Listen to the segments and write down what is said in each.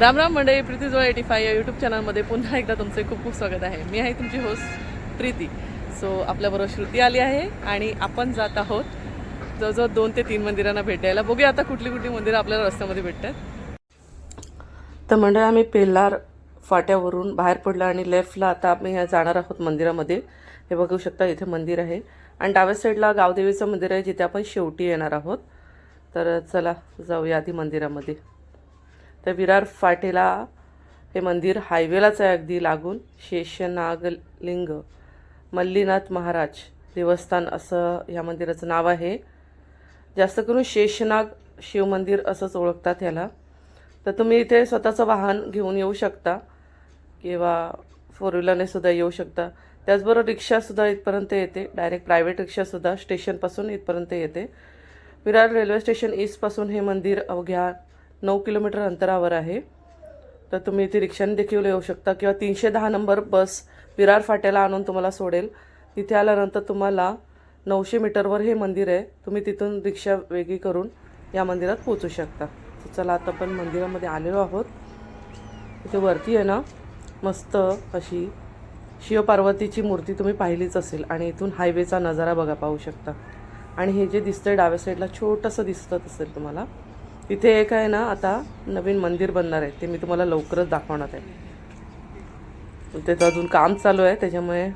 राम राम मंडळी प्रीती जो eighty five या यूट्यूब चॅनलमध्ये पुन्हा एकदा तुमचे खूप खूप स्वागत आहे. मी आहे तुमची होस्ट प्रीती. सो आपल्याबरोबर श्रुती आली आहे आणि आपण जात आहोत जवळजवळ दोन ते तीन मंदिरांना भेट द्यायला. बघूया आता कुठली कुठली मंदिरं आपल्याला रस्त्यामध्ये भेटतात. तर मंडळ आम्ही पेल्लार फाट्यावरून बाहेर पडलो आणि लेफ्टला आता आम्ही जाणार आहोत मंदिरामध्ये. हे बघू शकता इथे मंदिर आहे. आणि डाव्या साईडला गावदेवीचं मंदिर आहे जिथे आपण शेवटी येणार आहोत. तर चला जाऊया आधी मंदिरामध्ये. तर विरार फाटेला हे मंदिर हायवेलाच आहे अगदी लागून. शेषनागलिंग मल्लीनाथ महाराज देवस्थान असं ह्या मंदिराचं नाव आहे. जास्त करून शेषनाग शिवमंदिर असंच ओळखतात ह्याला तर तुम्ही इथे स्वतःचं वाहन घेऊन येऊ शकता किंवा फोर व्हीलरने सुद्धा येऊ शकता. त्याचबरोबर रिक्षासुद्धा इथपर्यंत येते. डायरेक्ट प्रायव्हेट रिक्षासुद्धा स्टेशनपासून इथपर्यंत येते. विरार रेल्वे स्टेशन ईस्टपासून हे मंदिर अवघ्या नऊ किलोमीटर अंतरावर आहे. तर तुम्ही इथे रिक्षाने देखील येऊ शकता किंवा तीनशे दहा नंबर बस विरार फाट्याला आणून तुम्हाला सोडेल. तिथे आल्यानंतर तुम्हाला नऊशे मीटरवर हे मंदिर आहे. तुम्ही तिथून रिक्षा वेगळी करून या मंदिरात पोचू शकता. तर चला आता आपण मंदिरामध्ये आलेलो आहोत. इथे वरती आहे ना मस्त अशी शिवपार्वतीची मूर्ती तुम्ही पाहिलीच असेल आणि इथून हायवेचा नजारा बघा पाहू शकता. आणि हे जे दिसतंय डाव्या साईडला छोटंसं दिसत असेल तुम्हाला इथे एक आहे ना आता नवीन मंदिर बनणार आहे. ते मी तुम्हाला लवकरच दाखवणार आहे. त्याचं अजून काम चालू आहे त्याच्यामुळे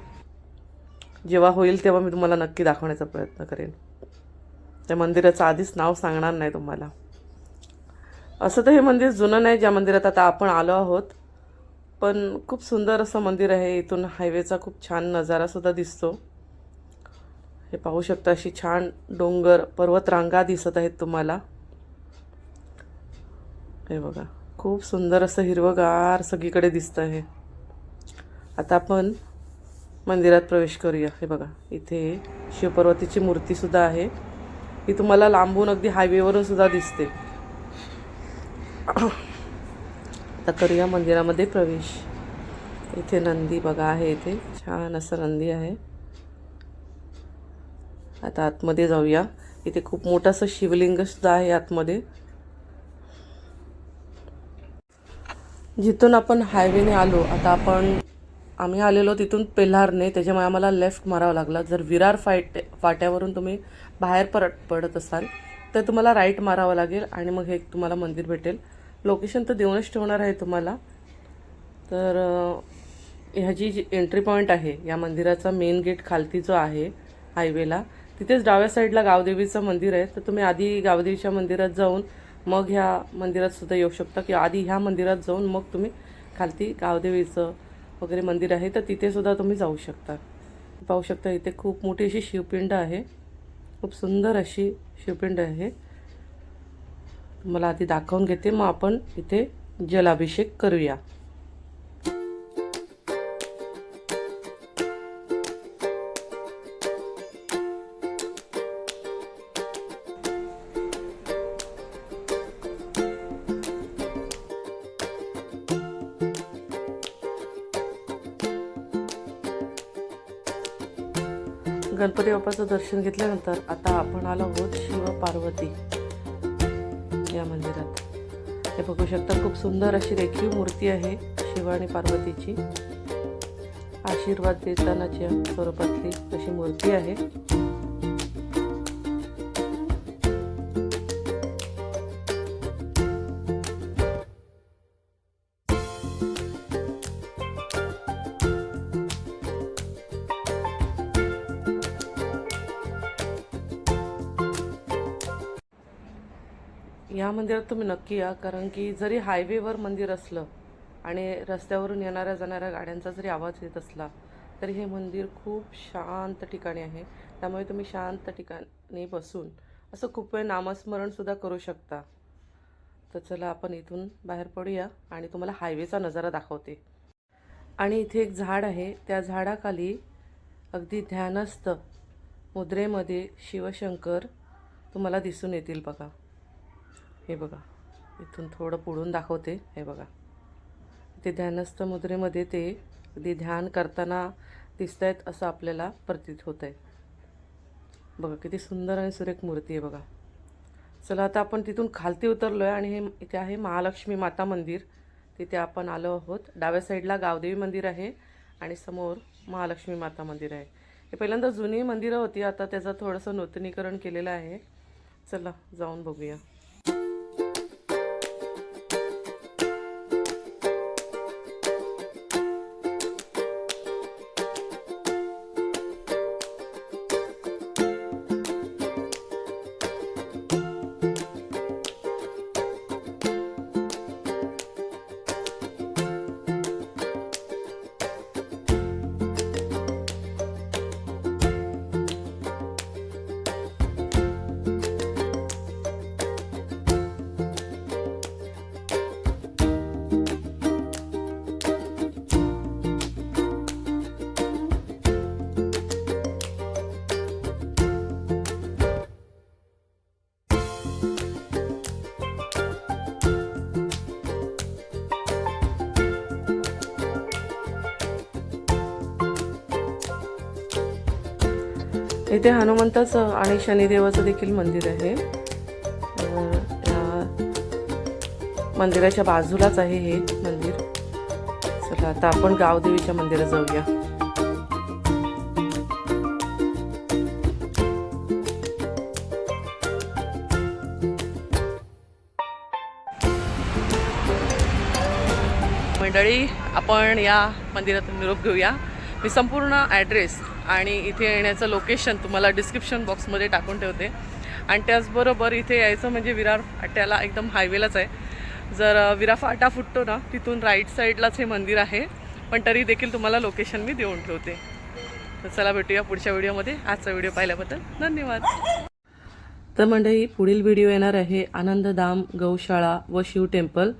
जेव्हा होईल तेव्हा मी तुम्हाला नक्की दाखवण्याचा प्रयत्न करेन. त्या मंदिराचं आधीच नाव सांगणार नाही तुम्हाला. असं तर हे मंदिर जुनं नाही ज्या मंदिरात आता आपण आलो आहोत. पण खूप सुंदर असं मंदिर आहे इथून हायवेचा खूप छान नजारासुद्धा दिसतो. हे पाहू शकता अशी छान डोंगर पर्वतरांगा दिसत आहेत तुम्हाला. हे बघा खूप सुंदर असं हिरवगार सगळीकडे दिसतं आहे. आता आपण मंदिरात प्रवेश करूया. हे बघा इथे शिवपार्वतीची मूर्तीसुद्धा आहे. ही तुम्हाला लांबून अगदी हायवेवरून सुद्धा दिसते. आता करूया मंदिरामध्ये प्रवेश. इथे नंदी बघा आहे इथे. छान असं नंदी आहे. आता आतमध्ये जाऊया. इथे खूप मोठं असं शिवलिंगसुद्धा आहे आतमध्ये. जिथून आपण हायवेने आलो आता आपण आम्ही आलेलो तिथून पेल्हारने त्याच्यामुळे आम्हाला लेफ्ट मारावा लागला. जर विरार फाट फाट्यावरून तुम्ही बाहेर परत पडत असाल तर तुम्हाला राईट मारावं लागेल आणि मग हे तुम्हाला मंदिर भेटेल. लोकेशन तर देऊनच ठेवणार आहे तुम्हाला. तर ह्याची जी एंट्री पॉईंट आहे या मंदिराचा मेन गेट खालती जो आहे हायवेला तिथेच डाव्या साईडला गावदेवीचं मंदिर आहे. तर तुम्ही आधी गावदेवीच्या मंदिरात जाऊन मग ह्या मंदिरात सुद्धा येऊ शकता. किंवा आधी ह्या मंदिरात जाऊन मग तुम्ही खालती गावदेवीचं वगैरे मंदिर आहे तर तिथे सुद्धा तुम्ही जाऊ शकता. पाहू शकता इथे खूप मोठी अशी शिवपिंड आहे. खूप सुंदर अशी शिवपिंड आहे. मला आधी दाखवून घेते. मग आपण इथे जलाभिषेक करूया. गणपती बाप्पाचं दर्शन घेतल्यानंतर आता आपण आलो आहोत शिव पार्वती या मंदिरात. हे बघू शकता खूप सुंदर अशी रेखीव मूर्ती आहे शिव आणि पार्वतीची. आशीर्वाद देतानाच्या स्वरूपातली अशी मूर्ती आहे. या मंदिरात तुम्ही नक्की या कारण की जरी हायवेवर मंदिर असलं आणि रस्त्यावरून येणाऱ्या जाणाऱ्या गाड्यांचा जरी आवाज येत असला तरी हे मंदिर खूप शांत ठिकाणी आहे. त्यामुळे तुम्ही शांत ठिकाणी बसून असं खूप वेळ नामस्मरणसुद्धा करू शकता. तर चला आपण इथून बाहेर पडूया आणि तुम्हाला हायवेचा नजारा दाखवते. आणि इथे एक झाड आहे. त्या झाडाखाली अगदी ध्यानस्थ मुद्रेमध्ये शिवशंकर तुम्हाला दिसून येतील बघा. हे बघा इथून थोडं पुढून दाखवते हे बघा. ते ध्यानस्थ मुद्रेमध्ये ते अगदी ध्यान करताना दिसत आहेत असं आपल्याला प्रतीत होत आहे बघा किती सुंदर आणि सुरेख मूर्ती आहे बघा. चला आता आपण तिथून खालती उतरलो आहे आणि हे इथे आहे महालक्ष्मी माता मंदिर. तिथे आपण आलो आहोत. डाव्या साईडला गावदेवी मंदिर आहे आणि समोर महालक्ष्मी माता मंदिर आहे. हे पहिल्यांदा जुनी मंदिरं होती आता त्याचं थोडंसं नूतनीकरण केलेलं आहे. चला जाऊन बघूया. इथे हनुमंताचं आणि शनिदेवाचं देखील मंदिर आहे. मंदिराच्या बाजूलाच आहे हे मंदिर. चला आता आपण गावदेवीच्या मंदिरात जाऊया. मंडळी आपण या मंदिरातून निरोप घेऊया. मी संपूर्ण ॲड्रेस आणि इथे येण्याचं लोकेशन तुम्हाला डिस्क्रिप्शन बॉक्समध्ये टाकून ठेवते. आणि त्याचबरोबर इथे यायचं म्हणजे विरार फाट्याला एकदम हायवेलाच आहे. जर विरा फाटा फुटतो ना तिथून राईट साईडलाच हे मंदिर आहे. पण तरी देखील तुम्हाला लोकेशन मी देऊन ठेवते. तर चला भेटूया पुढच्या व्हिडिओमध्ये आजचा व्हिडिओ पाहिल्याबद्दल धन्यवाद. तर मंडळी पुढील व्हिडिओ येणार आहे आनंदधाम गौशाळा व शिव टेम्पल.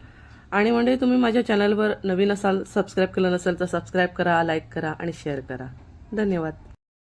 आणि मंडळी तुम्ही माझ्या चॅनलवर नवीन असाल सबस्क्राईब केलं नसेल तर सबस्क्राईब करा लाईक करा आणि शेअर करा. धन्यवाद.